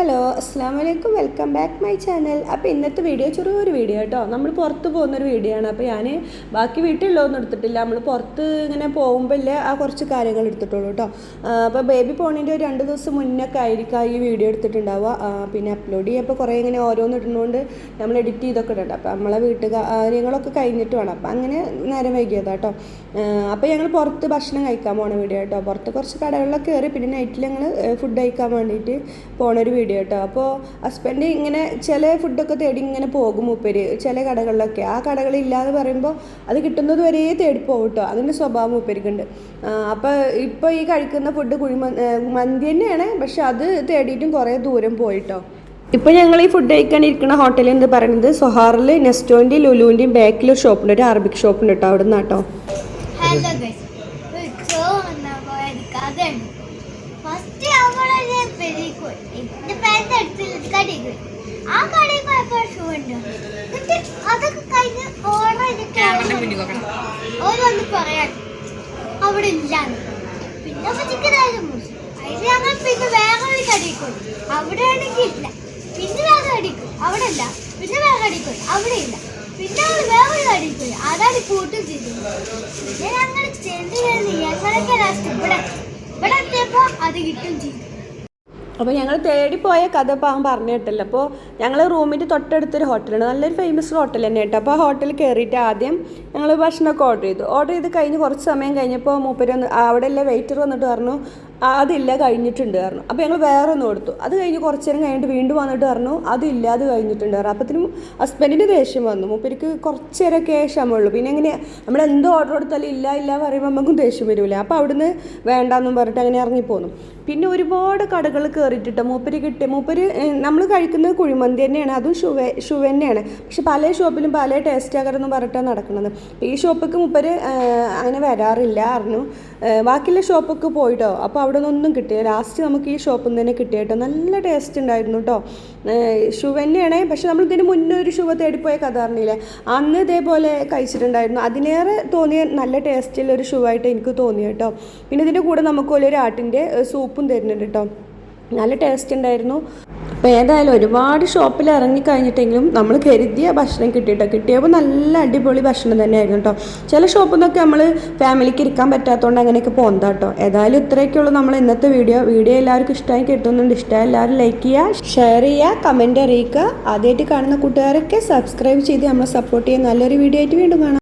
Hello അസ്സാം വലൈക്കും welcome back my channel. അപ്പോൾ ഇന്നത്തെ വീഡിയോ ചെറിയൊരു വീഡിയോ കേട്ടോ. നമ്മൾ പുറത്ത് പോകുന്നൊരു വീഡിയോ ആണ്. അപ്പോൾ ഞാൻ ബാക്കി വീട്ടിലുള്ളതൊന്നും എടുത്തിട്ടില്ല. നമ്മൾ പുറത്ത് ഇങ്ങനെ പോകുമ്പോഴല്ലേ ആ കുറച്ച് കാര്യങ്ങൾ എടുത്തിട്ടുള്ളൂ കേട്ടോ. അപ്പോൾ ബേബി പോണിന്റെ ഒരു രണ്ട് ദിവസം മുന്നൊക്കെ ആയിരിക്കാം ഈ വീഡിയോ എടുത്തിട്ടുണ്ടാവുക. പിന്നെ അപ്ലോഡ് ചെയ്യുമ്പോൾ കുറേ ഇങ്ങനെ ഓരോന്ന് ഇടുന്നതുകൊണ്ട് നമ്മൾ എഡിറ്റ് ചെയ്തൊക്കെ ഇടണ്ട. അപ്പോൾ നമ്മളെ വീട്ടു കാര്യങ്ങളൊക്കെ കഴിഞ്ഞിട്ട് വേണം. അപ്പോൾ അങ്ങനെ നേരം വൈകിയതാണ് കേട്ടോ. അപ്പോൾ ഞങ്ങൾ പുറത്ത് ഭക്ഷണം കഴിക്കാൻ പോണ വീഡിയോ കേട്ടോ. പുറത്ത് കുറച്ച് കടകളിലൊക്കെ കയറി പിന്നെ നൈറ്റിൽ ഞങ്ങൾ ഫുഡ് കഴിക്കാൻ വേണ്ടിയിട്ട് പോണ ഒരു വീഡിയോ കേട്ടോ അപ്പോൾ ഹസ്ബൻഡ് ഇങ്ങനെ ചില ഫുഡൊക്കെ തേടി ഇങ്ങനെ പോകും മൂപ്പര് ചില കടകളിലൊക്കെ. ആ കടകളില്ലാതെ പറയുമ്പോൾ അത് കിട്ടുന്നത് വരെ പോകും കേട്ടോ അതിന്റെ സ്വഭാവം മൂപ്പരിക്കുണ്ട്. അപ്പോൾ ഇപ്പോൾ ഈ കഴിക്കുന്ന ഫുഡ് കുഴിമ മന്തി തന്നെയാണ്. പക്ഷെ അത് തേടിയിട്ടും കുറേ ദൂരം പോയിട്ടോ ഇപ്പോൾ ഞങ്ങൾ ഈ ഫുഡ് കഴിക്കാൻ ഇരിക്കുന്ന ഹോട്ടലിൽ എന്ന് പറയുന്നത് സൊഹാറിൽ നെസ്റ്റോന്റെയും ലുലുവിന്റെയും ബാക്കിൽ ഷോപ്പുണ്ട് ഒരു അറബിക് ഷോപ്പുണ്ട് കേട്ടോ അവിടെ നിന്ന് കേട്ടോ ഫസ്റ്റ് ഓർഡർ മുന്നിൽ ഓര് വന്ന് പറയാൻ. അവിടെ ഇല്ലാന്ന്. പിന്നെ ഞങ്ങൾ പിന്നെ വേറെ ഞങ്ങളൊക്കെ ലാസ്റ്റ് ഇവിടെ. ഇവിടെ എത്തിയപ്പോ അത് കിട്ടും ചെയ്തു. അപ്പോൾ ഞങ്ങൾ തേടിപ്പോയ കഥ പാവം പറഞ്ഞു കേട്ടല്ലോ. അപ്പോൾ ഞങ്ങൾ റൂമിന്റെ തൊട്ടടുത്തൊരു ഹോട്ടലാണ്. നല്ലൊരു ഫേമസ് ഹോട്ടൽ തന്നെ കേട്ടോ. അപ്പോൾ ആ ഹോട്ടലിൽ കയറിയിട്ട് ആദ്യം ഞങ്ങൾ ഭക്ഷണമൊക്കെ ഓർഡർ ചെയ്തു. ഓർഡർ ചെയ്ത് കഴിഞ്ഞ് കുറച്ച് സമയം കഴിഞ്ഞപ്പോൾ മൂപ്പര് വന്ന് അവിടെയുള്ള വെയിറ്റർ വന്നിട്ട് പറഞ്ഞു "ആ, അതില്ല കഴിഞ്ഞിട്ടുണ്ട് പറഞ്ഞു. അപ്പോൾ ഞങ്ങൾ വേറെ ഒന്ന് കൊടുത്തു. അത് കഴിഞ്ഞ് കുറച്ച് നേരം കഴിഞ്ഞിട്ട് വീണ്ടും വന്നിട്ട് പറഞ്ഞു അതില്ല അത് കഴിഞ്ഞിട്ടുണ്ട് പറഞ്ഞു. അപ്പത്തിനും ഹസ്ബൻഡിന് ദേഷ്യം വന്നു. മൂപ്പരിക്ക് കുറച്ച് നേരമൊക്കെ ക്ഷമയുള്ളൂ. പിന്നെ എങ്ങനെ നമ്മൾ എന്ത് ഓർഡർ കൊടുത്താലും ഇല്ല ഇല്ല പറയുമ്പോൾ നമുക്കും ദേഷ്യം വരില്ല അപ്പോൾ അവിടുന്ന് വേണ്ടാന്നും പറഞ്ഞിട്ട് അങ്ങനെ ഇറങ്ങിപ്പോന്നു. പിന്നെ ഒരുപാട് കടകൾ കയറിയിട്ടിട്ട് മൂപ്പര് കിട്ടിയ മൂപ്പര് നമ്മൾ കഴിക്കുന്നത് കുഴിമന്തി തന്നെയാണ്. അതും ഷുവ ഷുവ തന്നെയാണ് പക്ഷെ പല ഷോപ്പിലും പല ടേസ്റ്റ് ആകരുതെന്ന് പറഞ്ഞിട്ടാണ് നടക്കുന്നത് ഈ ഷോപ്പിക്ക് മൂപ്പര് അങ്ങനെ വരാറില്ല അറിഞ്ഞു ബാക്കിയുള്ള ഷോപ്പൊക്കെ പോയിട്ടോ? അപ്പോൾ അവിടെ നിന്നൊന്നും കിട്ടിയ ലാസ്റ്റ് നമുക്ക് ഈ ഷോപ്പിൽ നിന്ന് തന്നെ കിട്ടിയട്ടോ. നല്ല ടേസ്റ്റ് ഉണ്ടായിരുന്നു കേട്ടോ ഷൂ തന്നെയാണ്. പക്ഷെ നമ്മൾ ഇതിന് മുന്നേ ഒരു ഷുവ തേടിപ്പോയ കഥ അറിഞ്ഞില്ലേ? അന്ന് ഇതേപോലെ കഴിച്ചിട്ടുണ്ടായിരുന്നു. അതിനേറെ തോന്നിയ നല്ല ടേസ്റ്റുള്ള ഒരു ഷൂ ആയിട്ട് എനിക്ക് തോന്നി കേട്ടോ പിന്നെ ഇതിന്റെ കൂടെ നമുക്ക് ഒരു ആട്ടിന്റെ സൂപ്പും തരുന്നുണ്ട് കേട്ടോ നല്ല ടേസ്റ്റ് ഉണ്ടായിരുന്നു. അപ്പോൾ ഏതായാലും ഒരുപാട് ഷോപ്പിൽ ഇറങ്ങി കഴിഞ്ഞിട്ടെങ്കിലും നമ്മൾ കരുതിയ ഭക്ഷണം കിട്ടിയിട്ടോ? കിട്ടിയപ്പോൾ നല്ല അടിപൊളി ഭക്ഷണം തന്നെയായിരുന്നു കേട്ടോ. ചില ഷോപ്പിൽ നിന്നൊക്കെ നമ്മൾ ഫാമിലിക്ക് ഇരിക്കാൻ പറ്റാത്തതുകൊണ്ട് അങ്ങനെയൊക്കെ പോകുന്നതാ കേട്ടോ. ഏതായാലും ഇത്രയൊക്കെയുള്ളൂ നമ്മൾ ഇന്നത്തെ വീഡിയോ വീഡിയോ എല്ലാവർക്കും ഇഷ്ടമായി കിട്ടുന്നുണ്ട്. ഇഷ്ടമായി എല്ലാവരും ലൈക്ക് ചെയ്യുക ഷെയർ ചെയ്യുക കമന്റ് അറിയിക്കുക. ആദ്യമായിട്ട് കാണുന്ന കൂട്ടുകാരൊക്കെ സബ്സ്ക്രൈബ് ചെയ്ത് നമ്മളെ സപ്പോർട്ട് ചെയ്യുക നല്ലൊരു വീഡിയോ ആയിട്ട് വീണ്ടും കാണാം.